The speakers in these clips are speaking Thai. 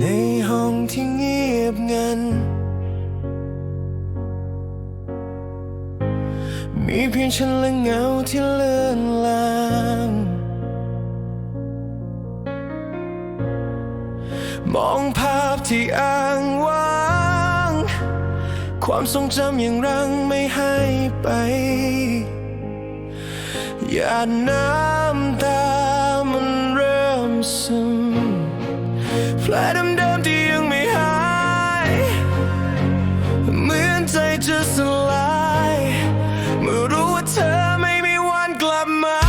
ในห้องที่เงียบงัน มีเพียงฉันและเงาที่เลือนลางมองภาพที่อ้างว้าง ความทรงจำยังรังไม่ให้ไปหยาดน้ำตามันเริ่มซึม แผลเดิมๆที่ยังไม่หาย เหมือนใจจะสลาย เมื่อรู้ว่าเธอไม่มีวันกลับมา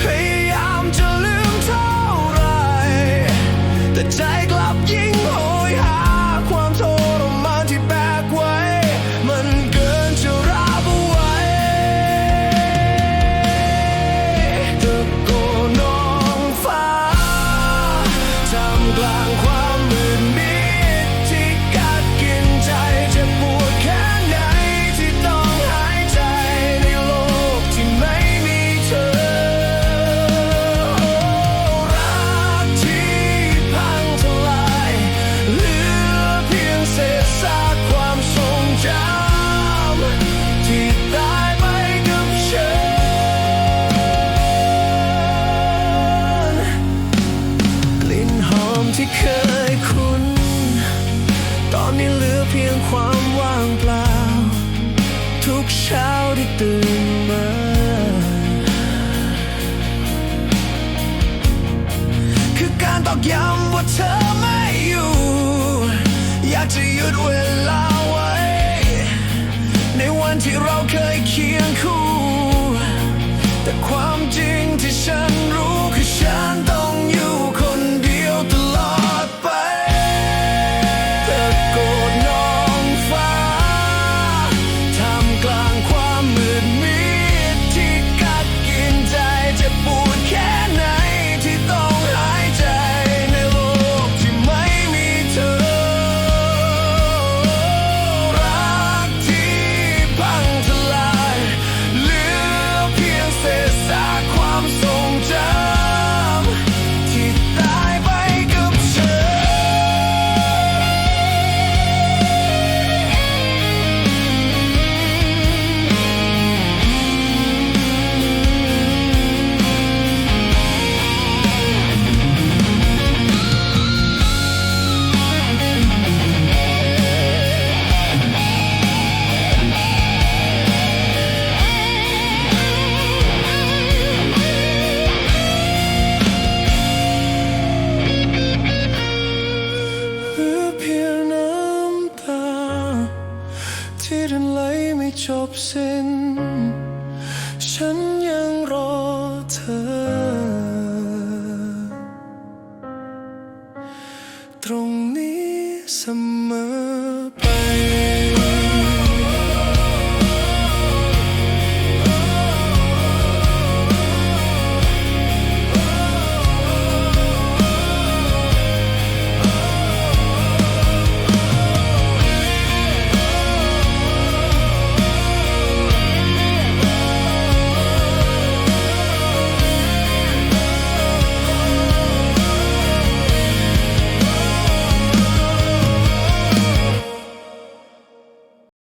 พยายามจะลืมเท่าไรแต่ใจ ทำ ที่เคยคุ้น ตอนนี้เหลือเพียงความว่างเปล่า ทุกเช้าที่ตื่นมา คือการตอกย้ำว่าเธอไม่อยู่ อยากจะหยุดเวลา ที่เดินไหลไม่จบสิ้น ฉันยังรอเธอ ตรงนี้เสมอ